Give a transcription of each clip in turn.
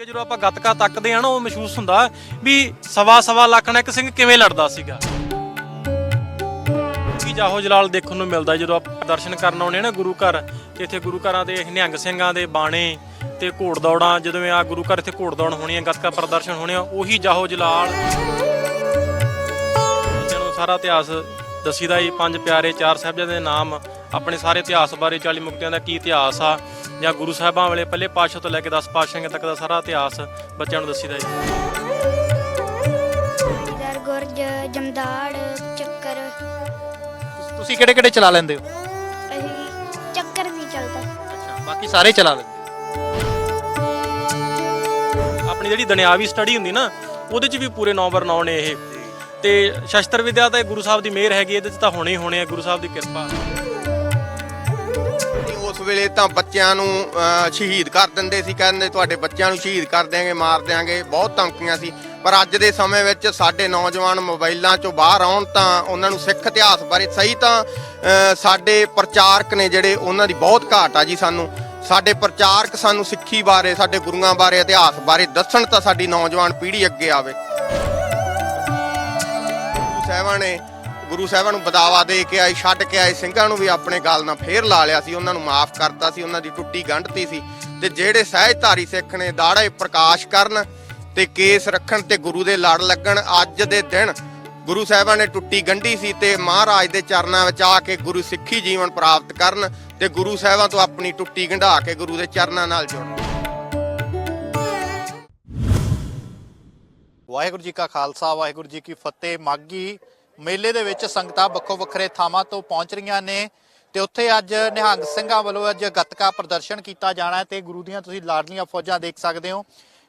ਇਹ ਜਦੋਂ ਆਪਾਂ ਗੱਤਕਾ ਤੱਕਦੇ ਆ ਨਾ, ਉਹ ਮਹਿਸੂਸ ਹੁੰਦਾ ਵੀ ਸਵਾ ਸਵਾ ਲੱਖ ਨਾਲ ਇੱਕ ਸਿੰਘ ਕਿਵੇਂ ਲੜਦਾ ਸੀਗਾ। ਕੀ ਜਾਹੋ ਜਲਾਲ ਦੇਖਣ ਨੂੰ ਮਿਲਦਾ, ਜਦੋਂ ਆਪਾਂ ਦਰਸ਼ਨ ਕਰਨ ਆਉਣੇ ਨਾ ਗੁਰੂ ਘਰ, ਤੇ ਇੱਥੇ ਗੁਰੂ ਘਰਾਂ ਦੇ ਨਿਹੰਗ ਸਿੰਘਾਂ ਦੇ ਬਾਣੇ ਤੇ ਘੋੜ ਦੌੜਾਂ, ਜਦੋਂ ਆ ਗੁਰੂ ਘਰ ਇੱਥੇ ਘੋੜ ਦੌੜ ਹੋਣੀ ਹੋਣੀਆਂ, ਗੱਤਕਾ ਪ੍ਰਦਰਸ਼ਨ ਹੋਣੇ ਆ, ਉਹੀ ਜਾਹੋ ਜਲਾਲ। ਬੱਚਿਆਂ ਨੂੰ ਸਾਰਾ ਇਤਿਹਾਸ ਦਸੀਦਾ ਹੀ ਪੰਜ ਪਿਆਰੇ ਚਾਰ ਸਾਹਿਬਜ਼ਾਦੇ ਦੇ ਨਾਮ, ਆਪਣੇ ਸਾਰੇ ਇਤਿਹਾਸ ਬਾਰੇ 40 ਮੁਕਤਿਆਂ ਦਾ ਕੀ ਇਤਿਹਾਸ ਆ। ਜਾਂ ਗੁਰੂ ਸਾਹਿਬਾਂ ਵੇਲੇ ਪਹਿਲੇ ਪਾਤਸ਼ਾਹ ਤੋਂ ਲੈ ਕੇ 10 ਪਾਤਸ਼ਾਹਾਂ ਤੱਕ ਦਾ ਸਾਰਾ ਇਤਿਹਾਸ ਬੱਚਿਆਂ ਨੂੰ ਦਸੀਦਾ ਜੀ ਦਰ ਗੁਰਜ ਜਮਦਾੜ ਚੱਕਰ। ਤੁਸੀਂ- ਕਿਹੜੇ ਕਿਹੜੇ ਚਲਾ ਲੈਂਦੇ ਹੋ? ਅਸੀਂ ਚੱਕਰ ਵੀ ਚੱਲਦਾ। ਅੱਛਾ ਬਾਕੀ ਸਾਰੇ ਚਲਾ ਲੈਂਦੇ ਆਪਣੀ ਜਿਹੜੀ ਦੁਨਿਆਵੀ ਸਟੱਡੀ ਹੁੰਦੀ ਨਾ ਉਹਦੇ 'ਚ ਵੀ ਪੂਰੇ ਨੰਬਰ 9 ਨੇ ਇਹ। ਤੇ ਸ਼ਸਤਰ ਵਿਦਿਆ ਤਾਂ ਗੁਰੂ ਸਾਹਿਬ ਦੀ ਮਿਹਰ ਹੈਗੀ ਇਹਦੇ 'ਚ ਤਾਂ ਹੋਣੇ ਹੀ ਹੋਣੇ ਆ ਗੁਰੂ ਸਾਹਿਬ ਦੀ ਕਿਰਪਾ। ਨਹੀਂ, ਉਸ ਵੇਲੇ ਤਾਂ ਬੱਚਿਆਂ ਨੂੰ ਸ਼ਹੀਦ ਕਰ ਦਿੰਦੇ ਸੀ, ਕਹਿੰਦੇ ਤੁਹਾਡੇ ਬੱਚਿਆਂ ਨੂੰ ਸ਼ਹੀਦ ਕਰ ਦਿਆਂਗੇ, ਮਾਰ ਦਿਆਂਗੇ, ਬਹੁਤ ਧਮਕੀਆਂ ਸੀ। ਪਰ ਅੱਜ ਦੇ ਸਮੇਂ ਵਿੱਚ ਸਾਡੇ ਨੌਜਵਾਨ ਮੋਬਾਈਲਾਂ ਚੋਂ ਬਾਹਰ ਆਉਣ ਤਾਂ ਉਹਨਾਂ ਨੂੰ ਸਿੱਖ ਇਤਿਹਾਸ ਬਾਰੇ ਸਹੀ ਤਾਂ ਸਾਡੇ ਪ੍ਰਚਾਰਕ ਨੇ ਜਿਹੜੇ ਉਹਨਾਂ ਦੀ ਬਹੁਤ ਘਾਟ ਆ ਜੀ ਸਾਨੂੰ। ਸਾਡੇ ਪ੍ਰਚਾਰਕ ਸਾਨੂੰ ਸਿੱਖੀ ਬਾਰੇ, ਸਾਡੇ ਗੁਰੂਆਂ ਬਾਰੇ, ਇਤਿਹਾਸ ਬਾਰੇ ਦੱਸਣ ਤਾਂ ਸਾਡੀ ਨੌਜਵਾਨ ਪੀੜ੍ਹੀ ਅੱਗੇ ਆਵੇ। ਸਾਹਿਬਾਂ ਨੇ ਗੁਰੂ ਸਾਹਿਬਾਂ ਨੂੰ ਬਦਾਵਾ ਦੇ ਕੇ ਆਏ, ਛੱਡ ਕੇ ਆਏ, ਸਿੰਘਾਂ ਨੂੰ ਵੀ ਆਪਣੇ ਗੱਲ ਨਾਲ ਫੇਰ ਲਾ ਲਿਆ ਸੀ, ਉਹਨਾਂ ਨੂੰ ਮਾਫ ਕਰਤਾ ਸੀ, ਉਹਨਾਂ ਦੀ ਟੁੱਟੀ ਗੰਢਤੀ ਸੀ। ਤੇ ਜਿਹੜੇ ਸਹਿਜਧਾਰੀ ਸਿੱਖ ਨੇ, ਦਾੜੇ ਪ੍ਰਕਾਸ਼ ਕਰਨ ਤੇ ਕੇਸ ਰੱਖਣ ਤੇ ਗੁਰੂ ਦੇ ਲੜ ਲੱਗਣ, ਅੱਜ ਦੇ ਦਿਨ ਗੁਰੂ ਸਾਹਿਬਾਂ ਨੇ ਟੁੱਟੀ ਗੰਢੀ ਸੀ ਤੇ ਮਹਾਰਾਜ ਦੇ ਚਰਨਾਂ ਵਿੱਚ ਆ ਕੇ ਗੁਰੂ ਸਿੱਖੀ ਜੀਵਨ ਪ੍ਰਾਪਤ ਕਰਨ ਤੇ ਗੁਰੂ ਸਾਹਿਬਾਂ ਤੋਂ ਆਪਣੀ ਟੁੱਟੀ ਗੰਢਾ ਕੇ ਗੁਰੂ ਦੇ ਚਰਨਾਂ ਨਾਲ ਜੁੜਨ। ਵਾਹਿਗੁਰੂ ਜੀ ਕਾ ਖਾਲਸਾ, ਵਾਹਿਗੁਰੂ ਜੀ ਕੀ ਫਤਿਹ। ਮਾਗੀ ਮੇਲੇ ਦੇ ਵਿੱਚ ਸੰਗਤਾਂ ਵੱਖੋ ਵੱਖਰੇ ਥਾਵਾਂ ਤੋਂ ਪਹੁੰਚ ਰਹੀਆਂ ਨੇ ਤੇ ਉੱਥੇ ਅੱਜ ਨਿਹੰਗ ਸਿੰਘਾਂ ਵੱਲੋਂ ਅੱਜ ਗੱਤਕਾ ਪ੍ਰਦਰਸ਼ਨ ਕੀਤਾ ਜਾਣਾ ਹੈ ਤੇ ਗੁਰੂ ਦੀਆਂ ਤੁਸੀਂ ਲਾਡਲੀਆਂ ਫੌਜਾਂ ਦੇਖ ਸਕਦੇ ਹੋ।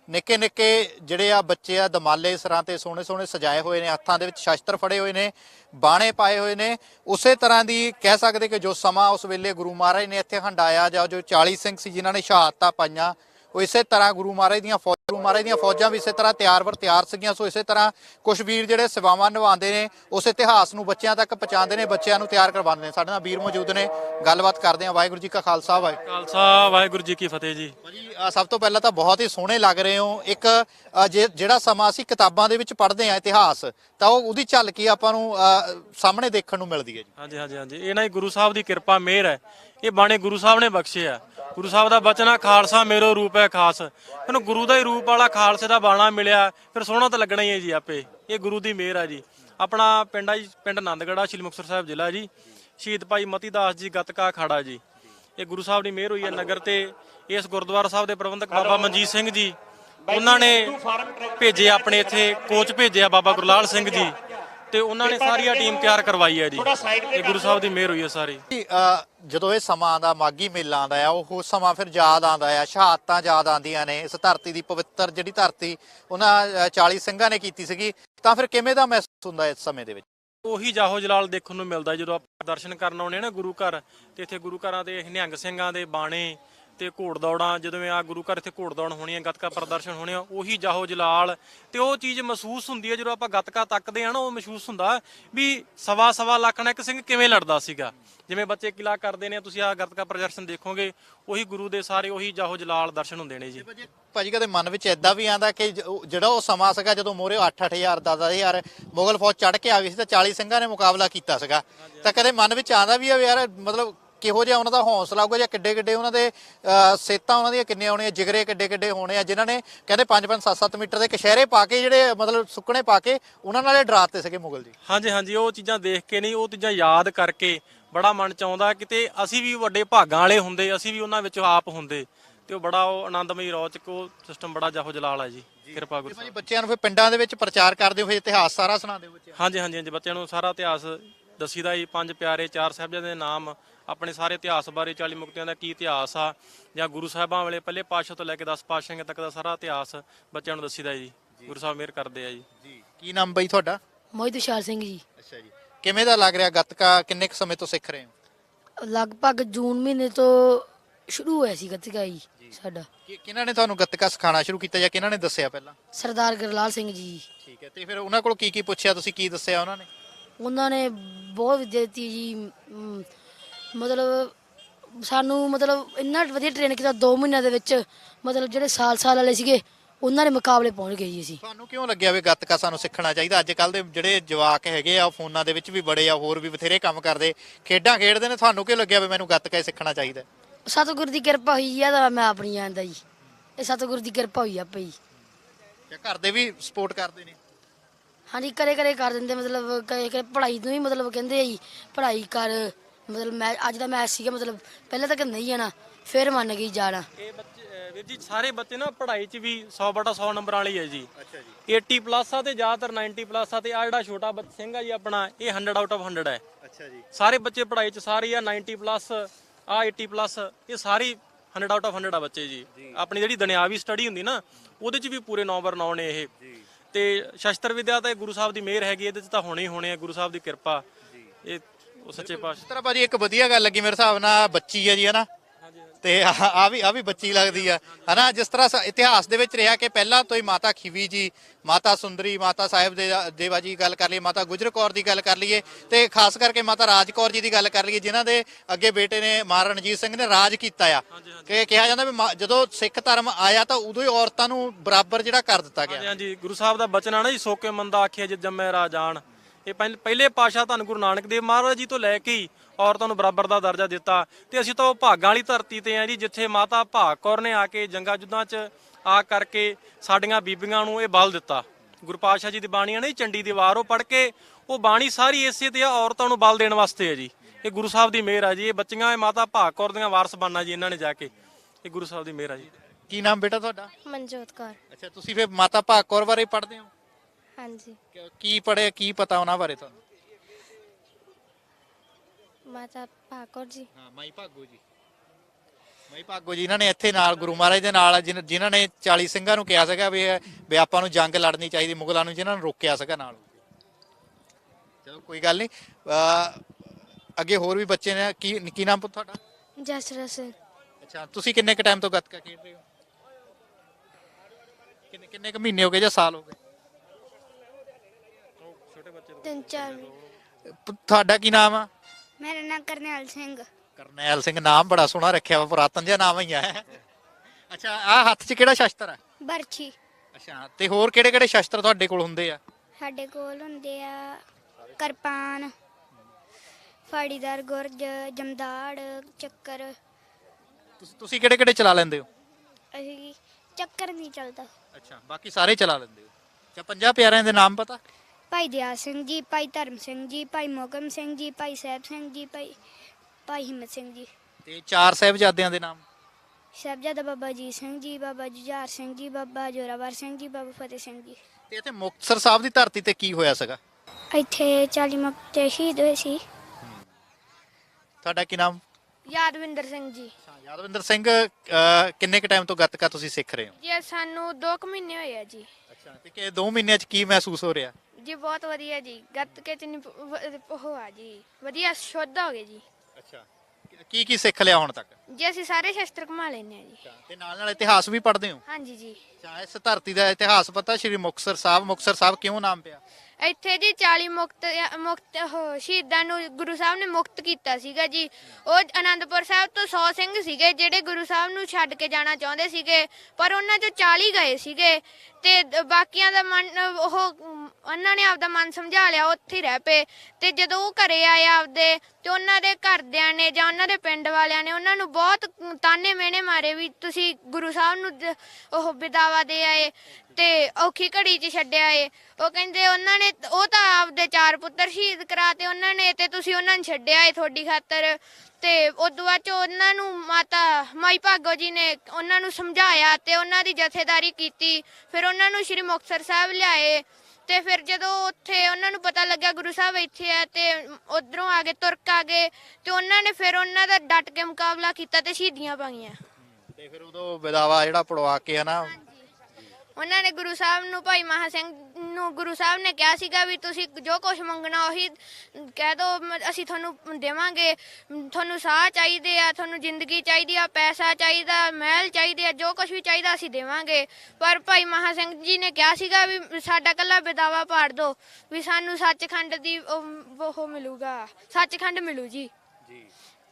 ਨਿੱਕੇ ਨਿੱਕੇ ਜਿਹੜੇ ਆ ਬੱਚੇ ਆ, ਦਮਾਲੇ ਸਰਾਂ ਤੇ ਸੋਹਣੇ ਸੋਹਣੇ ਸਜਾਏ ਹੋਏ ਨੇ, ਹੱਥਾਂ ਦੇ ਵਿੱਚ ਸ਼ਸਤਰ ਫੜੇ ਹੋਏ ਨੇ, ਬਾਣੇ ਪਾਏ ਹੋਏ ਨੇ। ਉਸੇ ਤਰ੍ਹਾਂ ਦੀ ਕਹਿ ਸਕਦੇ ਕਿ ਜੋ ਸਮਾਂ ਉਸ ਵੇਲੇ ਗੁਰੂ ਮਹਾਰਾਜ ਨੇ ਇੱਥੇ ਹੰਡਾਇਆ ਜਾਂ ਜੋ 40 ਸਿੰਘ ਸੀ ਜਿਨ੍ਹਾਂ ਨੇ ਸ਼ਹਾਦਤਾਂ ਪਾਈਆਂ ਉਹ ਇਸੇ ਤਰ੍ਹਾਂ ਗੁਰੂ ਮਹਾਰਾਜ ਦੀਆਂ ਫੌਜ ਗੁਰੂ ਮਹਾਰਾਜ ਦੀਆਂ ਫੌਜਾਂ ਵੀ ਇਸੇ ਤਰ੍ਹਾਂ ਤਿਆਰ ਵਰ ਤਿਆਰ ਸੀਗੀਆਂ ਸੋ ਇਸੇ ਤਰ੍ਹਾਂ ਕੁਝ ਵੀਰ ਜਿਹੜੇ ਸੇਵਾਵਾਂ ਨਿਭਾਉਂਦੇ ਨੇ ਉਸ ਇਤਿਹਾਸ ਨੂੰ ਬੱਚਿਆਂ ਤੱਕ ਪਹੁੰਚਾਉਂਦੇ ਨੇ ਬੱਚਿਆਂ ਨੂੰ ਤਿਆਰ ਕਰਵਾਉਂਦੇ ਨੇ। ਸਾਡੇ ਨਾਲ ਵੀਰ ਮੌਜੂਦ ਨੇ ਗੱਲਬਾਤ ਕਰਦੇ ਹਾਂ। ਵਾਹਿਗੁਰੂ ਜੀ ਕਾ ਖਾਲਸਾ ਵਾਹਿਗੁਰੂ ਖਾਲਸਾ ਵਾਹਿਗੁਰੂ ਜੀ ਕੀ ਫਤਿਹ ਜੀ। ਭਾਜੀ ਸਭ ਤੋਂ ਪਹਿਲਾਂ ਤਾਂ ਬਹੁਤ ਹੀ ਸੋਹਣੇ ਲੱਗ ਰਹੇ ਹੋ। ਇੱਕ ਜਿਹੜਾ ਸਮਾਂ ਅਸੀਂ ਕਿਤਾਬਾਂ ਦੇ ਵਿੱਚ ਪੜ੍ਹਦੇ ਆ ਇਤਿਹਾਸ ਤਾਂ ਉਹ ਉਹਦੀ ਝਲਕੀ ਆਪਾਂ ਨੂੰ ਸਾਹਮਣੇ ਦੇਖਣ ਨੂੰ ਮਿਲਦੀ ਹੈ ਜੀ। ਹਾਂਜੀ ਹਾਂਜੀ ਹਾਂਜੀ। ਇਹ ਨਾ ਹੀ ਗੁਰੂ ਸਾਹਿਬ ਦੀ ਕਿਰਪਾ ਮਿਹਰ ਹੈ। ਇਹ ਬਾਣੇ ਗੁਰੂ ਸਾਹਿਬ ਨੇ ਬਖਸ਼ੇ ਆ। ਗੁਰੂ ਸਾਹਿਬ ਦਾ ਬਚਨ ਆ, ਖਾਲਸਾ ਮੇਰੋ ਰੂਪ ਹੈ ਖਾਸ। ਮੈਨੂੰ ਗੁਰੂ ਦਾ ਹੀ ਰੂਪ ਵਾਲਾ ਖਾਲਸੇ ਦਾ ਬਾਣਾ ਮਿਲਿਆ। ਫਿਰ ਸੋਹਣਾ ਤਾਂ ਲੱਗਣਾ ਹੀ ਹੈ ਜੀ ਆਪੇ। ਇਹ ਗੁਰੂ ਦੀ ਮਿਹਰ ਆ ਜੀ। ਆਪਣਾ ਪਿੰਡ ਆ ਜੀ, ਪਿੰਡ ਆਨੰਦਗੜ੍ਹ ਸ਼੍ਰੀ ਮੁਕਤਸਰ ਸਾਹਿਬ ਜ਼ਿਲ੍ਹਾ ਜੀ। ਸ਼ਹੀਦ ਭਾਈ ਮਤੀ ਦਾਸ ਜੀ ਗੱਤਕਾ ਅਖਾੜਾ ਜੀ। ਇਹ ਗੁਰੂ ਸਾਹਿਬ ਦੀ ਮਿਹਰ ਹੋਈ ਹੈ ਨਗਰ ਤੇ। ਇਸ ਗੁਰਦੁਆਰਾ ਸਾਹਿਬ ਦੇ ਪ੍ਰਬੰਧਕ ਬਾਬਾ ਮਨਜੀਤ ਸਿੰਘ ਜੀ। ਉਹਨਾਂ ਨੇ ਭੇਜੇ ਆਪਣੇ ਇੱਥੇ, ਕੋਚ ਭੇਜਿਆ ਬਾਬਾ ਗੁਰਲਾਲ ਸਿੰਘ ਜੀ। ਤੇ ਉਹਨਾਂ ਨੇ ਸਾਰੀ ਟੀਮ ਤਿਆਰ ਕਰਵਾਈ ਹੈ ਜੀ। ਇਹ ਗੁਰੂ ਸਾਹਿਬ ਦੀ ਮਿਹਰ ਹੋਈ ਹੈ ਸਾਰੀ। ਜਦੋਂ ਇਹ ਸਮਾਂ ਆਉਂਦਾ ਮਾਗੀ ਮੇਲਾ ਆਉਂਦਾ ਆ ਉਹ ਸਮਾਂ ਫਿਰ ਯਾਦ ਆਉਂਦਾ ਆ ਸ਼ਹਾਦਤਾਂ ਯਾਦ ਆਉਂਦੀਆਂ ਨੇ। ਇਸ ਧਰਤੀ ਦੀ ਪਵਿੱਤਰ ਜਿਹੜੀ ਧਰਤੀ ਉਹਨਾਂ ਅ, 40 ਸਿੰਘਾਂ ਨੇ ਕੀਤੀ ਸੀਗੀ ਤਾਂ ਫਿਰ ਕਿਵੇਂ ਦਾ ਮਹਿਸੂਸ ਹੁੰਦਾ ਇਸ ਸਮੇਂ ਦੇ ਵਿੱਚ? ਉਹੀ ਜਾਹੋ ਜਲਾਲ ਦੇਖਣ ਨੂੰ ਮਿਲਦਾ ਜਦੋਂ ਆਪਾਂ ਦਰਸ਼ਨ ਕਰਨ ਆਉਣੇ ਨਾ ਗੁਰੂ ਘਰ ਤੇ ਇੱਥੇ ਗੁਰੂ ਘਰਾਂ ਦੇ ਨਿਹੰਗ ਸਿੰਘਾਂ ਦੇ ਬਾਣੇ ਤੇ ਘੋੜ ਦੌੜਾਂ ਜਦੋਂ ਆ ਗੁਰੂ ਘਰ ਇੱਥੇ ਘੋੜ ਦੌੜ ਹੋਣੀਆਂ ਗੱਤਕਾ ਪ੍ਰਦਰਸ਼ਨ ਹੋਣੇ ਆ ਉਹੀ ਜਾਹੋ ਜਲਾਲ। ਤੇ ਉਹ ਚੀਜ਼ ਮਹਿਸੂਸ ਹੁੰਦੀ ਹੈ ਜਦੋਂ ਆਪਾਂ ਗੱਤਕਾ ਤੱਕਦੇ ਆ ਨਾ ਉਹ ਮਹਿਸੂਸ ਹੁੰਦਾ ਵੀ ਸਵਾ ਸਵਾ ਲੱਖ ਨਾਲ ਇੱਕ ਸਿੰਘ ਕਿਵੇਂ ਲੜਦਾ ਸੀਗਾ। ਜਿਵੇਂ ਬੱਚੇ ਕਿਲਾ ਕਰਦੇ ਨੇ ਤੁਸੀਂ ਆ ਗੱਤਕਾ ਪ੍ਰਦਰਸ਼ਨ ਦੇਖੋਗੇ ਉਹੀ ਗੁਰੂ ਦੇ ਸਾਰੇ ਉਹੀ ਜਾਹੋ ਜਲਾਲ ਦਰਸ਼ਨ ਹੁੰਦੇ ਨੇ ਜੀ। ਭਾਜੀ ਕਦੇ ਮਨ ਵਿੱਚ ਐਦਾਂ ਵੀ ਆਂਦਾ ਕਿ ਜਿਹੜਾ ਉਹ ਸਮਾਂ ਸੀਗਾ ਜਦੋਂ ਮੋਰੇ 8-8000 10000 ਮੁਗਲ ਫੌਜ ਚੜ ਕੇ ਆ ਗਈ ਸੀ ਤਾਂ 40 ਸਿੰਘਾਂ ਨੇ ਮੁਕਾਬਲਾ ਕੀਤਾ ਸੀਗਾ। ਤਾਂ ਕਦੇ ਮਨ ਵਿੱਚ ਆਂਦਾ ਵੀ ਆ ਯਾਰ ਮਤਲਬ ਕਿਹੋ ਜਿਹਾ ਉਹਨਾਂ ਦਾ ਹੌਸਲਾ ਹੋਊਗਾ ਜਾਂ ਕਿੱਡੇ ਕਿੱਡੇ ਉਹਨਾਂ ਦੇ ਸੇਤਾਂ ਉਹਨਾਂ ਦੀਆਂ ਕਿੰਨੀਆਂ ਹੋਣੀਆਂ ਜਿਗਰੇ ਕਿੱਡੇ ਕਿੱਡੇ ਹੋਣੇ ਆ ਜਿਨ੍ਹਾਂ ਨੇ ਕਹਿੰਦੇ 5-5 7-7 ਮੀਟਰ ਦੇ ਕਸ਼ਹਿਰੇ ਪਾ ਕੇ ਜਿਹੜੇ ਮਤਲਬ ਸੁੱਕਣੇ ਪਾ ਕੇ ਉਹਨਾਂ ਨਾਲੇ ਡਰਾਤੇ ਸੀਗੇ ਮੁਗਲ ਜੀ। ਹਾਂਜੀ ਹਾਂਜੀ ਉਹ ਚੀਜ਼ਾਂ ਦੇਖ ਕੇ ਨਹੀਂ ਉਹ ਚੀਜ਼ਾਂ ਯਾਦ ਕਰਕੇ ਬੜਾ ਮਨ ਚ ਆਉਂਦਾ ਕਿਤੇ ਅਸੀਂ ਵੀ ਵੱਡੇ ਭਾਗਾਂ ਵਾਲੇ ਹੁੰਦੇ ਅਸੀਂ ਵੀ ਉਹਨਾਂ ਵਿੱਚੋਂ ਆਪ ਹੁੰਦੇ ਤੇ ਉਹ ਬੜਾ ਉਹ ਆਨੰਦਮਈ ਰੌਚਕ ਉਹ ਸਿਸਟਮ ਬੜਾ ਜਾਹੋ ਜਲਾਲ ਹੈ ਜੀ ਕਿਰਪਾ ਗੁਰੂ ਸਾਹਿਬ। ਬੱਚਿਆਂ ਨੂੰ ਫਿਰ ਪਿੰਡਾਂ ਦੇ ਵਿੱਚ ਪ੍ਰਚਾਰ ਕਰਦੇ ਹੋ ਫਿਰ ਇਤਿਹਾਸ ਸਾਰਾ ਸੁਣਾਉਂਦੇ ਹੋ ਬੱਚਿਆਂ ਹਾਂਜੀ ਹਾਂਜੀ ਹਾਂਜੀ ਬੱਚਿਆਂ ਨੂੰ ਸਾਰਾ ਇਤਿਹਾਸ ਦਸੀਦਾ ਜੀ ਪੰਜ ਪਿਆਰੇ ਚਾਰ ਸਾਹਿਬਜ਼ਾਦੇ ਦੇ ਨਾਮ ਆਪਣੇ ਸਾਰੇ ਇਤਿਹਾਸ ਬਾਰੇ 40 ਮੁਕਤਿਆਂ ਦਾ ਕੀ ਇਤਿਹਾਸ ਆ ਜਾਂ ਗੁਰੂ ਸਾਹਿਬਾਂ ਵੇਲੇ ਪਹਿਲੇ ਪਾਤਸ਼ਾਹ ਤੋਂ ਲੈ ਕੇ 10 ਪਾਤਸ਼ਾਹਾਂ ਤੱਕ ਦਾ ਸਾਰਾ ਇਤਿਹਾਸ ਬੱਚਿਆਂ ਨੂੰ ਦਸੀਦਾ ਜੀ। ਗੁਰੂ ਸਾਹਿਬ ਮਿਹਰ ਕਰਦੇ ਆ ਜੀ। ਜੀ। ਕੀ ਨਾਮ ਬਈ ਤੁਹਾਡਾ? ਮੋਹਿਤ ਵਿਸ਼ਾਲ ਸਿੰਘ ਜੀ। ਅੱਛਾ ਜੀ। ਕਿਵੇਂ ਦਾ ਲੱਗ ਰਿਹਾ ਗੱਤਕਾ? ਕਿੰਨੇ ਕੁ ਸਮੇਂ ਤੋਂ ਸਿੱਖ ਰਹੇ ਹੋ? ਲਗਭਗ ਜੂਨ ਮਹੀਨੇ ਤੋਂ ਸ਼ੁਰੂ ਹੋਇਆ ਸੀ ਗੱਤਕਾ ਜੀ ਸਾਡਾ। ਕਿ ਕਿਹਨਾਂ ਨੇ ਤੁਹਾਨੂੰ ਗੱਤਕਾ ਸਿਖਾਉਣਾ ਸ਼ੁਰੂ ਕੀਤਾ ਜਾਂ ਕਿਹਨਾਂ ਨੇ ਦੱਸਿਆ ਪਹਿਲਾਂ? ਸਰਦਾਰ ਗਰਲਾਲ ਸਿੰਘ ਜੀ। ਠੀਕ ਹੈ ਤੇ ਫਿਰ ਉਹਨਾਂ ਕੋਲ ਕੀ ਕੀ ਪੁੱਛਿਆ? ਤੁਸੀਂ ਕੀ ਦੱਸਿਆ ਉਹਨਾਂ ਨੇ? ਉਹਨਾਂ ਨੇ ਬਹੁਤ ਵਿਦਿਆ ਦਿੱਤੀ ਜੀ ਅਮ, ਮਤਲਬ ਸਾਨੂੰ ਮਤਲਬ ਇੰਨਾ ਵਧੀਆ ਟ੍ਰੇਨ ਕੀਤਾ 2 ਮਹੀਨਿਆਂ ਦੇ ਵਿੱਚ ਮਤਲਬ ਜਿਹੜੇ ਸਾਲ ਸਾਲ ਵਾਲੇ ਸੀਗੇ ਉਹਨਾਂ ਦੇ ਮੁਕਾਬਲੇ ਪਹੁੰਚ ਗਏ ਜੀ ਅਸੀਂ। ਤੁਹਾਨੂੰ ਕਿਉਂ ਲੱਗਿਆ ਵੀ ਗੱਤਕਾ ਸਾਨੂੰ ਸਿੱਖਣਾ ਚਾਹੀਦਾ? ਅੱਜ ਕੱਲ ਦੇ ਜਿਹੜੇ ਜਵਾਕ ਹੈਗੇ ਆ ਉਹ ਫੋਨਾਂ ਦੇ ਵਿੱਚ ਵੀ ਬੜੇ ਆ ਹੋਰ ਵੀ ਬਥੇਰੇ ਕੰਮ ਕਰਦੇ। ਖੇਡਾਂ ਖੇਡਦੇ ਨੇ ਤੁਹਾਨੂੰ ਕਿਉਂ ਲੱਗਿਆ ਵੀ ਮੈਨੂੰ ਗੱਤਕਾ ਹੀ ਸਿੱਖਣਾ ਚਾਹੀਦਾ? ਸਤਿਗੁਰ ਦੀ ਕਿਰਪਾ ਹੋਈ ਆ ਤਾਂ ਮੈਂ ਆਪਣੀ ਜਾਂਦਾ ਜੀ। ਇਹ ਸਤਿਗੁਰ ਦੀ ਕਿਰਪਾ ਹੋਈ ਆ ਪਈ ਜਾਂ ਘਰ ਦੇ ਵੀ ਸਪੋਰਟ ਕਰਦੇ ਨੇ? ਹਾਂਜੀ ਕਰੇ ਕਰੇ ਕਰ ਦਿੰਦੇ ਮਤਲਬ ਕਰੇ ਕਰੇ ਪੜ੍ਹਾਈ ਨੂੰ ਹੀ ਮਤਲਬ ਕਹਿੰਦੇ ਆ ਜੀ ਪੜ੍ਹਾਈ ਕਰ। ਮਤਲਬ ਮੈਂ ਅੱਜ ਦਾ ਮੈਚ ਸੀਗਾ ਮਤਲਬ ਪਹਿਲਾਂ ਤੱਕ ਨਹੀਂ ਜਾਣਾ ਫਿਰ ਮੰਨ ਗਈ ਜਾਣਾ। ਇਹ ਬੱਚੇ ਅਹ ਵੀਰ ਜੀ ਸਾਰੇ ਬੱਚੇ ਨਾ ਪੜ੍ਹਾਈ 'ਚ ਵੀ 100 ਬਟਾ 100 ਨੰਬਰ ਵਾਲੇ ਹੀ ਹੈ ਜੀ। ਅੱਛਾ ਜੀ। 80 ਪਲੱਸ ਆ ਤੇ ਜ਼ਿਆਦਾਤਰ 90 ਪਲੱਸ ਆ ਤੇ ਆ ਜਿਹੜਾ ਛੋਟਾ ਬੱਚਾ ਸਿੰਘ ਆ ਜੀ ਆਪਣਾ ਇਹ 100 ਆਊਟ ਆਫ 100 ਹੈ ਅੱਛਾ ਜੀ। ਸਾਰੇ ਬੱਚੇ ਪੜ੍ਹਾਈ 'ਚ ਸਾਰੇ ਆ 90 ਪਲੱਸ ਆ 80 ਪਲੱਸ ਇਹ ਸਾਰੀ 100 ਆਊਟ ਆਫ 100 ਆ ਬੱਚੇ ਜੀ। ਆਪਣੀ ਜਿਹੜੀ ਦੁਨਿਆਵੀ ਸਟੱਡੀ ਹੁੰਦੀ ਨਾ ਉਹਦੇ 'ਚ ਵੀ ਪੂਰੇ ਨੰਬਰ 9 ਨੇ ਇਹ। ਤੇ ਸ਼ਸਤਰ ਵਿਦਿਆ ਤਾਂ ਇਹ ਗੁਰੂ ਸਾਹਿਬ ਦੀ ਮਿਹਰ ਹੈਗੀ ਇਹਦੇ 'ਚ ਤਾਂ ਹੋਣੇ ਹੀ ਹੋਣੇ ਆ ਗੁਰੂ ਸਾਹਿਬ ਦੀ ਕਿਰਪਾ। ਇਹ ਉਹ ਸੱਚੇ ਪਾਤਸ਼ਾਹ। ਇਸ ਤਰ੍ਹਾਂ ਭਾਜੀ ਇੱਕ ਵਧੀਆ ਗੱਲ ਲੱਗੀ ਮੇਰੇ ਹਿਸਾਬ ਨਾਲ ਬੱਚੀ ਹੈ ਜੀ ਹਨਾ ਤੇ ਆ ਵੀ ਆ ਵੀ ਬੱਚੀ ਲੱਗਦੀ ਆ। ਹਨਾ ਜਿਸ ਤਰ੍ਹਾਂ ਇਤਿਹਾਸ ਦੇ ਵਿੱਚ ਰਿਹਾ ਕਿ ਪਹਿਲਾਂ ਤੋਂ ਹੀ ਮਾਤਾ ਖਿਵੀ ਜੀ ਮਾਤਾ ਸੁੰਦਰੀ ਮਾਤਾ ਸਾਹਿਬ ਦੇ ਦੇਵਾ ਜੀ ਗੱਲ ਕਰ ਲਈਏ ਮਾਤਾ ਗੁਜਰ ਕੌਰ ਦੀ ਗੱਲ ਕਰ ਲਈਏ ਤੇ ਖਾਸ ਕਰਕੇ ਮਾਤਾ ਰਾਜ ਕੌਰ ਜੀ ਦੀ ਗੱਲ ਕਰ ਲਈਏ ਜਿਨ੍ਹਾਂ ਦੇ ਅੱਗੇ ਬੇਟੇ ਨੇ ਮਹਾਰਾਣਾ ਰਣਜੀਤ ਸਿੰਘ ਨੇ ਰਾਜ ਕੀਤਾ ਆ। ਕਿ ਕਿਹਾ ਜਾਂਦਾ ਵੀ ਜਦੋਂ ਸਿੱਖ ਧਰਮ ਆਇਆ ਤਾਂ ਉਦੋਂ ਹੀ ਔਰਤਾਂ ਨੂੰ ਬਰਾਬਰ ਜਿਹੜਾ ਕਰ ਦਿੱਤਾ ਗਿਆ। ਹਾਂਜੀ ਗੁਰੂ ਸਾਹਿਬ ਦਾ ਬਚਨ ਆ ਨਾ ਜੀ ਸੋਕੇ ਮੰਦਾ ਆਖਿਆ ਜੇ ਜੰਮੇ ਰਾਜਾਨ ਇਹ ਪਹਿਲ- ਪਹਿਲੇ ਪਾਸ਼ਾ ਧੰਨ ਗੁਰੂ ਨਾਨਕ ਦੇਵ ਮਹਾਰਾਜ ਜੀ ਤੋਂ ਲੈ ਕੇ ਹੀ ਔਰਤਾਂ ਨੂੰ ਬਰਾਬਰ ਦਾ ਦਰਜਾ ਦਿੱਤਾ ਤੇ ਅਸੀਂ ਤਾਂ ਉਹ ਭਾਗਾਂ ਵਾਲੀ ਧਰਤੀ ਤੇ ਆ ਜੀ ਜਿੱਥੇ ਮਾਤਾ ਭਾਗ ਕੌਰ ਨੇ ਆ ਕੇ ਜੰਗਾਂ ਜੁੱਦਾਂ 'ਚ ਆ ਕਰਕੇ ਸਾਡੀਆਂ ਬੀਬੀਆਂ ਨੂੰ ਇਹ ਬਲ ਦਿੱਤਾ। ਗੁਰੂ ਪਾਤਸ਼ਾਹ ਜੀ ਦੀ ਬਾਣੀਆਂ ਨੇ ਚੰਡੀ ਦੀ ਵਾਰ ਉਹ ਪੜ੍ਹ ਕੇ ਉਹ ਬਾਣੀ ਸਾਰੀ ਇਸੇ ਤੇ ਆ ਔਰਤਾਂ ਨੂੰ ਬਲ ਦੇਣ ਵਾਸਤੇ ਹੈ ਜੀ। ਇਹ ਗੁਰੂ ਸਾਹਿਬ ਦੀ ਮਿਹਰ ਆ ਜੀ ਇਹ ਬੱਚੀਆਂ ਇਹ ਮਾਤਾ ਭਾਗ ਕੌਰ ਦੀਆਂ ਵਾਰਸ ਬਣਨਾ ਜੀ ਇਹਨਾਂ ਨੇ ਜਾ ਕੇ ਇਹ ਗੁਰੂ ਸਾਹਿਬ ਦੀ ਮਿਹਰ ਆ ਜੀ। ਕੀ ਨਾਮ ਬੇਟਾ ਤੁਹਾਡਾ? ਮਨਜੋਤ ਕੌਰ। ਅੱਛਾ ਤੁਸੀਂ ਫਿਰ ਮਾਤਾ ਭਾਗ ਕੌਰ ਬਾਰੇ ਪੜ੍ਹਦੇ ਹੋ? ਹਾਂਜੀ। ਕਿ- ਕੀ ਪੜ੍ਹੇ ਕੀ ਪਤਾ ਉਹਨਾਂ ਬਾਰੇ ਤੁਹਾਨੂੰ? ਮਾਤਾ ਭਾਕਰ ਜੀ। ਹਾਂ ਮਾਈ ਭਾਗੋ ਜੀ। ਮਾਈ ਭਾਗੋ ਜੀ ਇਹਨਾਂ ਨੇ ਇੱਥੇ ਨਾਲ ਗੁਰੂ ਮਹਾਰਾਜ ਦੇ ਨਾਲ ਜਿਨ- ਜਿਨ੍ਹਾਂ ਨੇ 40 ਸਿੰਘਾਂ ਨੂੰ ਕਿਹਾ ਸੀਗਾ ਵੀ ਇਹ- ਵੀ ਆਪਾਂ ਨੂੰ ਜੰਗ ਲੜਨੀ ਚਾਹੀਦੀ ਮੁਗਲਾਂ ਨੂੰ ਜਿਨ੍ਹਾਂ ਨੂੰ ਰੋਕਿਆ ਸੀਗਾ ਨਾਲ। ਚਲੋ ਕੋਈ ਗੱਲ ਨਹੀਂ। ਅਹ ਅੱਗੇ ਹੋਰ ਵੀ ਬੱਚੇ ਨੇ ਕੀ ਕੀ ਨਾਮ ਪੁੱਤ ਤੁਹਾਡਾ? ਜਸਰਾ ਸਿੰਘ। ਅੱਛਾ ਤੁਸੀਂ ਕਿੰਨੇ ਕ ਟਾਈਮ ਤੋਂ ਗੱਤਕਾ ਖੇਡ ਰਹੇ ਹੋ? ਕਿੰਨੇ ਕਿੰਨੇ ਕ ਮਹੀਨੇ ਹੋ ਗਏ ਜਾਂ ਸਾਲ ਹੋ ਗਏ? ਤਿੰਨ ਚਾਰ ਪ- ਤੁਹਾਡਾ ਕੀ ਨਾਮ ਆ? ਮੇਰਾ ਨਾਮ ਕਰਨੈਲ ਸਿੰਘ। ਕਰਨੈਲ ਸਿੰਘ ਨਾਮ ਬੜਾ ਸੋਹਣਾ ਰੱਖਿਆ ਵਾ ਪੁਰਾਤਨ ਜਿਹਾ ਨਾਮ ਹੀ ਹੈ ਅੱਛਾ ਆ ਹੱਥ 'ਚ ਕਿਹੜਾ ਸ਼ਸਤਰ ਆ? ਬਰਛੀ। ਅੱਛਾ ਤੇ ਹੋਰ ਕਿਹੜੇ ਕਿਹੜੇ ਸ਼ਸਤਰ ਤੁਹਾਡੇ ਕੋਲ ਹੁੰਦੇ ਆ? ਸਾਡੇ ਕੋਲ ਹੁੰਦੇ ਆ ਕਿਰਪਾਨ ਫਾੜੀਦਾਰ ਗੁਰਜ ਜਮਦਾੜ ਚੱਕਰ। ਤੁਸੀਂ ਤੁਸੀਂ ਕਿਹੜੇ ਕਿਹੜੇ ਚਲਾ ਲੈਂਦੇ ਹੋ? ਅਸੀਂ ਚੱਕਰ ਨਹੀਂ ਚੱਲਦਾ। ਅੱਛਾ ਬਾਕੀ ਸਾਰੇ ਚਲਾ ਲੈਂਦੇ ਹੋ। ਅੱਛਾ ਪੰਜਾਂ ਪਿਆਰਿਆਂ ਦੇ ਨਾਮ ਪਤਾ? ਭਾਈ ਦਿਆ ਸਿੰਘ ਜੀ ਭਾਈ ਧਰਮ ਸਿੰਘ ਜੀ ਭਾਈ ਮੋਕਮ ਸਿੰਘ ਜੀ ਭਾਈ ਸਾਹਿਬ ਸਿੰਘ ਜੀ ਭਾਈ ਭਾਈ ਹਿੰਮਤ ਸਿੰਘ ਜੀ। ਤੇ ਚਾਰ ਸਾਹਿਬਜ਼ਾਦਿਆਂ ਦੇ ਨਾਮ? ਸਾਹਿਬਜ਼ਾਦਾ ਬਾਬਾ ਜੀ ਸਿੰਘ ਜੀ ਬਾਬਾ ਜੁਝਾਰ ਸਿੰਘ ਜੀ ਬਾਬਾ ਜੋਰਾਵਰ ਸਿੰਘ ਜੀ ਬਾਬਾ ਫਤਿਹ ਸਿੰਘ ਜੀ। ਤੇ ਇੱਥੇ ਮੁਕਤਸਰ ਸਾਹਿਬ ਦੀ ਧਰਤੀ ਤੇ ਕੀ ਹੋਇਆ ਸੀਗਾ? ਇੱਥੇ 40 ਮਕਤੇ ਸ਼ਹੀਦ ਹੋਏ ਸੀ। ਤੁਹਾਡਾ ਕੀ ਨਾਮ? ਯਾਦਵਿੰਦਰ ਸਿੰਘ ਜੀ। ਅੱਛਾ ਯਾਦਵਿੰਦਰ ਸਿੰਘ ਅਹ, ਕਿੰਨੇ ਕ ਟਾਈਮ ਤੋਂ ਗੱਤਕਾ ਤੁਸੀਂ ਸਿੱਖ ਰਹੇ ਹੋ? ਜੀ ਸਾਨੂੰ 2 ਕੁ ਮਹੀਨੇ ਹੋਏ ਆ ਜੀ। ਅੱਛਾ ਤੇ ਕਿ 2 ਮਹੀਨਿਆਂ 'ਚ ਕੀ ਮਹਿਸੂਸ ਹੋ ਰਿਹਾ? ਜੀ ਬਹੁਤ ਵਧੀਆ ਜੀ। ਗੱਤਕੇ ਚ ਉਹ ਆ ਜੀ। ਵਧੀਆ ਸ਼ੁੱਧ ਹੋ ਗਏ ਜੀ। ਅੱਛਾ। ਕੀ ਕੀ ਸਿੱਖ ਲਿਆ ਹੁਣ ਤੱਕ? ਜੀ ਅਸੀਂ ਸਾਰੇ ਸ਼ਸਤਰ ਘੁਮਾ ਲੈਨੇ ਆ ਜੀ। ਤੇ ਨਾਲ ਨਾਲ ਇਤਿਹਾਸ ਵੀ ਪੜ੍ਹਦੇ ਹੋ? ਹਾਂਜੀ ਜੀ। ਅੱਛਾ ਇਸ ਧਰਤੀ ਦਾ ਇਤਿਹਾਸ ਪਤਾ ਸ਼੍ਰੀ ਮੁਕਤਸਰ ਸਾਹਿਬ ਮੁਕਤਸਰ ਸਾਹਿਬ ਕਿਉਂ ਨਾਮ ਪਿਆ? ਇੱਥੇ ਜੀ 40 ਮੁਕਤ ਮੁਕਤ ਉਹ ਸ਼ਹੀਦਾਂ ਨੂੰ ਗੁਰੂ ਸਾਹਿਬ ਨੇ ਮੁਕਤ ਕੀਤਾ ਸੀਗਾ ਜੀ। ਉਹ ਅਨੰਦਪੁਰ ਸਾਹਿਬ ਤੋਂ 100 ਸਿੰਘ ਸੀਗੇ, ਜਿਹੜੇ ਗੁਰੂ ਸਾਹਿਬ ਨੂੰ ਛੱਡ ਕੇ ਜਾਣਾ ਚਾਹੁੰਦੇ ਸੀਗੇ, ਪਰ ਉਹਨਾਂ ਚੋਂ 40 ਗਏ ਸੀਗੇ ਤੇ ਬਾਕੀਆਂ ਦਾ ਮਨ, ਉਹ, ਉਹਨਾਂ ਨੇ ਆਪਦਾ ਮਨ ਸਮਝਾ ਲਿਆ ਉੱਥੇ ਹੀ ਰਹਿ ਪਏ। ਤੇ ਜਦੋਂ ਉਹ ਘਰੇ ਆਏ ਆਪਦੇ, ਤੇ ਉਹਨਾਂ ਦੇ ਘਰਦਿਆਂ ਨੇ ਜਾਂ ਉਹਨਾਂ ਦੇ ਪਿੰਡ ਵਾਲਿਆਂ ਨੇ ਉਹਨਾਂ ਨੂੰ ਬਹੁਤ ਤਾਨੇ ਮਿਹਣੇ ਮਾਰੇ ਵੀ ਤੁਸੀਂ ਗੁਰੂ ਸਾਹਿਬ ਨੂੰ ਉਹ ਵਿਦਾਵਾ ਦੇ ਆਏ। ਤੇ ਔਖੀ ਘੜੀ 'ਚ ਛੱਡਿਆ ਏ। ਉਹ ਕਹਿੰਦੇ ਉਹਨਾਂ ਨੇ, ਉਹ ਤਾਂ ਆਪਦੇ ਚਾਰ ਪੁੱਤਰ ਸ਼ਹੀਦ ਕਰਾਤੇ ਉਹਨਾਂ ਨੇ ਤੇ ਤੁਸੀਂ ਉਹਨਾਂ ਨੂੰ ਛੱਡਿਆ ਏ ਤੁਹਾਡੀ ਖਾਤਰ। ਤੇ ਉਦੋਂ ਬਾਅਦ ਚ ਉਹਨਾਂ ਨੂੰ ਮਾਤਾ ਮਾਈ ਭਾਗੋ ਜੀ ਨੇ ਉਹਨਾਂ ਨੂੰ ਸਮਝਾਇਆ ਤੇ ਉਹਨਾਂ ਦੀ ਜਥੇਦਾਰੀ ਕੀਤੀ। ਫਿਰ ਉਹਨਾਂ ਨੂੰ ਸ਼੍ਰੀ ਮੁਕਤਸਰ ਸਾਹਿਬ ਲਿਆਏ। ਤੇ ਫਿਰ ਜਦੋਂ ਉੱਥੇ ਉਹਨਾਂ ਨੂੰ ਪਤਾ ਲੱਗਿਆ ਗੁਰੂ ਸਾਹਿਬ ਇੱਥੇ ਆ ਤੇ ਉਧਰੋਂ ਆ ਗਏ, ਤੁਰਕ ਆ ਗਏ, ਤੇ ਉਹਨਾਂ ਨੇ ਫਿਰ ਉਹਨਾਂ ਦਾ ਡਟ ਕੇ ਮੁਕਾਬਲਾ ਕੀਤਾ ਤੇ ਸ਼ਹੀਦੀਆਂ ਪਾਈਆਂ। ਤੇ ਫਿਰ ਉਦੋਂ ਵਿਦਾਵਾ ਜਿਹੜਾ ਪੜਵਾ ਕੇ ਹਨਾ ਉਹਨਾਂ ਨੇ ਗੁਰੂ ਸਾਹਿਬ ਨੂੰ ਭਾਈ ਮਹਾ ਸਿੰਘ ਨੂੰ ਗੁਰੂ ਸਾਹਿਬ ਨੇ ਕਿਹਾ ਸੀਗਾ ਵੀ ਤੁਸੀਂ ਜੋ ਕੁਝ ਮੰਗਣਾ ਉਹੀ ਕਹਿ ਦੋ ਅਸੀਂ ਤੁਹਾਨੂੰ ਦੇਵਾਂਗੇ। ਤੁਹਾਨੂੰ ਸਾਹ ਚਾਹੀਦੇ ਆ, ਤੁਹਾਨੂੰ ਜ਼ਿੰਦਗੀ ਚਾਹੀਦੀ ਆ, ਪੈਸਾ ਚਾਹੀਦਾ, ਮਹਿਲ ਚਾਹੀਦੇ ਆ, ਜੋ ਕੁਝ ਵੀ ਚਾਹੀਦਾ ਅਸੀਂ ਦੇਵਾਂਗੇ। ਪਰ ਭਾਈ ਮਹਾ ਸਿੰਘ ਜੀ ਨੇ ਕਿਹਾ ਸੀਗਾ ਵੀ ਸਾਡਾ ਕੱਲਾ ਵਿਦਾਵਾ ਪਾੜ ਦੋ, ਵੀ ਸਾਨੂੰ ਸੱਚਖੰਡ ਦੀ ਉਹ ਉਹ ਮਿਲੂਗਾ, ਸੱਚਖੰਡ ਮਿਲੂ ਜੀ।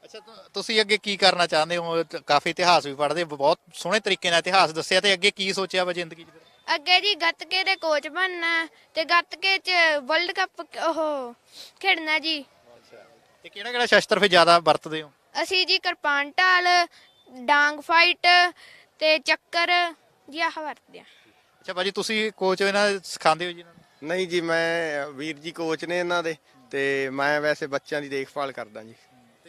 ਅੱਛਾ ਤੁ- ਤੁਸੀਂ ਅੱਗੇ ਕੀ ਕਰਨਾ ਚਾਹੁੰਦੇ ਹੋ? ਤ- ਕਾਫੀ ਇਤਿਹਾਸ ਵੀ ਪੜ੍ਹਦੇ ਹੋ, ਬਹੁਤ ਸੋਹਣੇ ਤਰੀਕੇ ਨਾਲ ਇਤਿਹਾਸ ਦੱਸਿਆ ਤੇ ਅੱਗੇ ਕੀ ਸੋਚਿਆ ਵਾ ਜ਼ਿੰਦਗੀ 'ਚ? ਅੱਗੇ ਜੀ ਗੱਤਕੇ ਦੇ ਕੋਚ ਬਣਨਾ ਤੇ ਗੱਤਕੇ 'ਚ ਵਰਲਡ ਕੱਪ ਉਹ ਖੇਡਣਾ ਜੀ। ਤੇ ਕਿਹੜਾ ਕਿਹੜਾ ਸ਼ਸਤਰ ਫਿਰ ਜ਼ਿਆਦਾ ਵਰਤਦੇ ਹੋ? ਅਸੀਂ ਜੀ ਕਿਰਪਾਨ ਢਾਲ ਡਾਂਗ ਫਾਈਟ ਤੇ ਚੱਕਰ ਜੀ ਆਹ ਵਰਤਦੇ ਆ। ਅੱਛਾ ਭਾਜੀ ਤੁਸੀਂ ਕੋਚ ਇਹਨਾਂ ਦੇ ਸਿਖਾਉਂਦੇ ਹੋ ਜੀ ਇਹਨਾਂ ਨੂੰ? ਨਹੀਂ ਜੀ ਮੈਂ ਵੀਰ ਜੀ ਕੋਚ ਨੇ ਇਹਨਾਂ ਦੇ ਤੇ ਮੈਂ ਵੈਸੇ ਬੱਚਿਆਂ ਦੀ ਦੇਖਭਾਲ ਕਰਦਾ ਜੀ।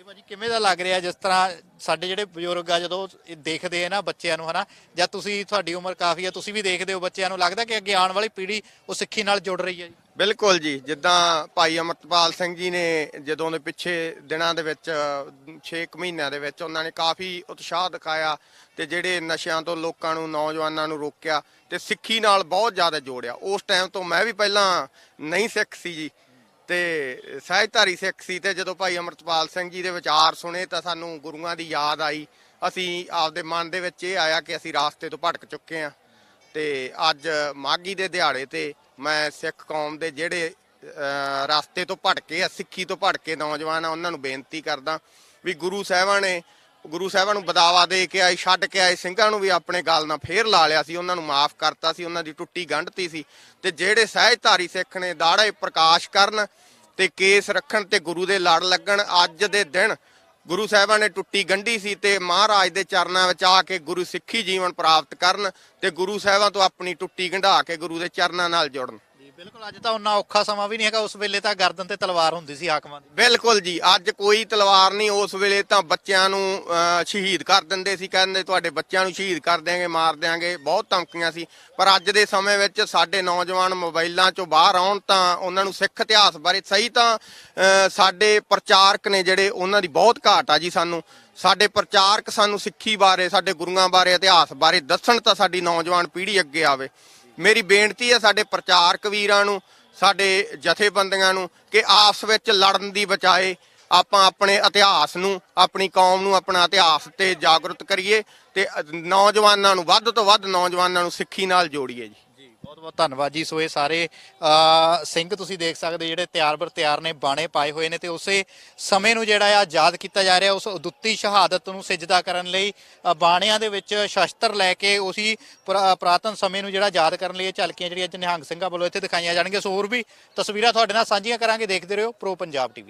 ਤੇ ਭਾਜੀ ਕਿਵੇਂ ਦਾ ਲੱਗ ਰਿਹਾ ਜਿਸ ਤਰ੍ਹਾਂ ਸਾਡੇ ਜਿਹੜੇ ਬਜ਼ੁਰਗ ਆ ਜਦੋਂ ਇਹ ਦੇਖਦੇ ਆ ਨਾ ਬੱਚਿਆਂ ਨੂੰ ਹਨਾ, ਜਾਂ ਤੁਸੀਂ ਤੁਹਾਡੀ ਉਮਰ ਕਾਫੀ ਆ, ਤੁਸੀਂ ਵੀ ਦੇਖਦੇ ਹੋ ਬੱਚਿਆਂ ਨੂੰ, ਲੱਗਦਾ ਕਿ ਅੱਗੇ ਆਉਣ ਵਾਲੀ ਪੀੜ੍ਹੀ ਉਹ ਸਿੱਖੀ ਨਾਲ ਜੁੜ ਰਹੀ ਹੈ ਜੀ? ਬਿਲਕੁਲ ਜੀ, ਜਿੱਦਾਂ ਭਾਈ ਅਮਰਤਪਾਲ ਸਿੰਘ ਜੀ ਨੇ ਜਦੋਂ ਦੇ ਪਿੱਛੇ ਦਿਨਾਂ ਦੇ ਵਿੱਚ 6 ਮਹੀਨਿਆਂ ਦੇ ਵਿੱਚ ਉਹਨਾਂ ਨੇ ਕਾਫੀ ਉਤਸ਼ਾਹ ਦਿਖਾਇਆ ਤੇ ਜਿਹੜੇ ਨਸ਼ਿਆਂ ਤੋਂ ਲੋਕਾਂ ਨੂੰ, ਨੌਜਵਾਨਾਂ ਨੂੰ ਰੋਕਿਆ ਤੇ ਸਿੱਖੀ ਨਾਲ ਬਹੁਤ ਜ਼ਿਆਦਾ ਜੋੜਿਆ। ਉਸ ਟਾਈਮ ਤੋਂ ਮੈਂ ਵੀ ਪਹਿਲਾਂ ਨਹੀਂ ਸਿੱਖ ਸੀ ਜੀ। ਤੇ ਸਹਿਜਧਾਰੀ ਸਿੱਖ ਸੀ ਤੇ ਜਦੋਂ ਭਾਈ ਅਮਰਤਪਾਲ ਸਿੰਘ ਜੀ ਦੇ ਵਿਚਾਰ ਸੁਣੇ ਤਾਂ ਸਾਨੂੰ ਗੁਰੂਆਂ ਦੀ ਯਾਦ ਆਈ। ਅਸੀਂ ਆਪਦੇ ਮਨ ਦੇ ਵਿੱਚ ਇਹ ਆਇਆ ਕਿ ਅਸੀਂ ਰਾਸਤੇ ਤੋਂ ਭਟਕ ਚੁੱਕੇ ਹਾਂ ਤੇ ਅੱਜ ਮਾਗੀ ਦੇ ਦਿਹਾੜੇ ਤੇ ਮੈਂ ਸਿੱਖ ਕੌਮ ਦੇ ਜਿਹੜੇ ਅਹ, ਰਸਤੇ ਤੋਂ ਭਟਕੇ ਆ ਸਿੱਖੀ ਤੋਂ ਭਟਕੇ ਨੌਜਵਾਨ ਆ ਉਹਨਾਂ ਨੂੰ ਬੇਨਤੀ ਕਰਦਾ ਵੀ ਗੁਰੂ ਸਾਹਿਬਾਂ ਨੇ ਗੁਰੂ ਸਾਹਿਬਾਂ ਨੂੰ ਬਦਾਵਾ ਦੇ ਕੇ ਆਏ, ਛੱਡ ਕੇ ਆਏ, ਸਿੰਘਾਂ ਨੂੰ ਵੀ ਆਪਣੇ ਗਲ ਨਾਲ ਫੇਰ ਲਾ ਲਿਆ ਸੀ, ਉਹਨਾਂ ਨੂੰ ਮਾਫ ਕਰਤਾ ਸੀ, ਉਹਨਾਂ ਦੀ ਟੁੱਟੀ ਗੰਢਤੀ ਸੀ। ਤੇ ਜਿਹੜੇ ਸਹਿਜਧਾਰੀ ਸਿੱਖ ਨੇ, ਦਾੜੇ ਪ੍ਰਕਾਸ਼ ਕਰਨ ਤੇ ਕੇਸ ਰੱਖਣ ਤੇ ਗੁਰੂ ਦੇ ਲੜ ਲੱਗਣ, ਅੱਜ ਦੇ ਦਿਨ ਗੁਰੂ ਸਾਹਿਬਾਂ ਨੇ ਟੁੱਟੀ ਗੰਢੀ ਸੀ ਤੇ ਮਹਾਰਾਜ ਦੇ ਚਰਨਾਂ ਵਿੱਚ ਆ ਕੇ ਗੁਰੂ ਸਿੱਖੀ ਜੀਵਨ ਪ੍ਰਾਪਤ ਕਰਨ ਤੇ ਗੁਰੂ ਸਾਹਿਬਾਂ ਤੋਂ ਆਪਣੀ ਟੁੱਟੀ ਗੰਢਾ ਕੇ ਗੁਰੂ ਦੇ ਚਰਨਾਂ ਨਾਲ ਜੁੜਨ। ਬਿਲਕੁਲ ਅੱਜ ਤਾਂ ਉਹਨਾਂ ਔਖਾ ਸਮਾਂ ਵੀ ਨਹੀਂ ਹੈਗਾ। ਉਸ ਵੇਲੇ ਤਾਂ ਗਰਦਨ ਤੇ ਤਲਵਾਰ ਹੁੰਦੀ ਸੀ ਹਾਕਮਾਂ ਦੀ। ਬਿਲਕੁਲ ਜੀ ਅੱਜ ਕੋਈ ਤਲਵਾਰ ਨਹੀਂ ਉਸ ਵੇਲੇ ਤਾਂ ਬੱਚਿਆਂ ਨੂੰ ਅਹ, ਸ਼ਹੀਦ ਕਰ ਦਿੰਦੇ ਸੀ। ਕਹਿੰਦੇ ਤੁਹਾਡੇ ਬੱਚਿਆਂ ਨੂੰ ਸ਼ਹੀਦ ਕਰ ਦਿਆਂਗੇ ਮਾਰ ਦਿਆਂਗੇ। ਬਹੁਤ ਧਮਕੀਆਂ ਸੀ। ਪਰ ਅੱਜ ਦੇ ਸਮੇਂ ਵਿੱਚ ਸਾਡੇ ਨੌਜਵਾਨ ਮੋਬਾਈਲਾਂ ਚੋਂ ਬਾਹਰ ਆਉਣ ਤਾਂ ਉਹਨਾਂ ਨੂੰ ਸਿੱਖ ਇਤਿਹਾਸ ਬਾਰੇ ਸਹੀ ਤਾਂ ਅਹ, ਸਾਡੇ ਪ੍ਰਚਾਰਕ ਨੇ ਜਿਹੜੇ ਉਹਨਾਂ ਦੀ ਬਹੁਤ ਘਾਟ ਆ ਜੀ ਸਾਨੂੰ। ਸਾਡੇ ਪ੍ਰਚਾਰਕ ਸਾਨੂੰ ਸਿੱਖੀ ਬਾਰੇ ਸਾਡੇ ਗੁਰੂਆਂ ਬਾਰੇ ਇਤਿਹਾਸ ਬਾਰੇ ਦੱਸਣ ਤਾਂ ਸਾਡੀ ਨੌਜਵਾਨ ਪੀੜ੍ਹੀ ਅੱਗੇ ਆਵੇ। ਮੇਰੀ ਬੇਨਤੀ ਹੈ ਸਾਡੇ ਪ੍ਰਚਾਰਕ ਵੀਰਾਂ ਨੂੰ, ਸਾਡੇ ਜਥੇਬੰਦੀਆਂ ਨੂੰ ਕਿ ਆਪਸ ਵਿੱਚ ਲੜਨ ਦੀ ਬਚਾਏ ਆਪਾਂ ਆਪਣੇ ਇਤਿਹਾਸ ਨੂੰ, ਆਪਣੀ ਕੌਮ ਨੂੰ, ਆਪਣਾ ਇਤਿਹਾਸ ਤੇ ਜਾਗਰੂਕ ਕਰੀਏ ਤੇ ਨੌਜਵਾਨਾਂ ਨੂੰ, ਵੱਧ ਤੋਂ ਵੱਧ ਨੌਜਵਾਨਾਂ ਨੂੰ ਸਿੱਖੀ ਨਾਲ ਜੋੜੀਏ ਜੀ। ਬਹੁਤ ਧੰਨਵਾਦ ਜੀ। ਸੋ ਇਹ ਸਾਰੇ ਸਿੰਘ ਤੁਸੀਂ ਦੇਖ ਸਕਦੇ ਜਿਹੜੇ ਤਿਆਰ ਬਰ ਤਿਆਰ ਨੇ, ਬਾਣੇ ਪਾਏ ਹੋਏ ਨੇ ਤੇ ਉਸੇ ਸਮੇਂ ਨੂੰ ਜਿਹੜਾ ਆ ਯਾਦ ਕੀਤਾ ਜਾ ਰਿਹਾ, ਉਸ ਉਦੁੱਤੀ ਸ਼ਹਾਦਤ ਨੂੰ ਸਿਜਦਾ ਕਰਨ ਲਈ ਬਾਣਿਆਂ ਦੇ ਵਿੱਚ ਸ਼ਸਤਰ ਲੈ ਕੇ ਉਸੀ ਪੁਰਾ- ਪੁਰਾਤਨ ਸਮੇਂ ਨੂੰ ਜਿਹੜਾ ਯਾਦ ਕਰਨ ਲਈ ਇਹ ਝਲਕੀਆਂ ਜਿਹੜੀਆਂ ਅੱਜ ਨਿਹੰਗ ਸਿੰਘਾਂ ਵੱਲੋਂ ਇੱਥੇ ਦਿਖਾਈਆਂ ਜਾਣਗੀਆਂ। ਸੋ ਹੋਰ ਵੀ ਤਸਵੀਰਾਂ ਤੁਹਾਡੇ ਨਾਲ ਸਾਂਝੀਆਂ ਕਰਾਂਗੇ। ਦੇਖਦੇ ਰਹੋ ਪ੍ਰੋ ਪੰਜਾਬ ਟੀਵੀ।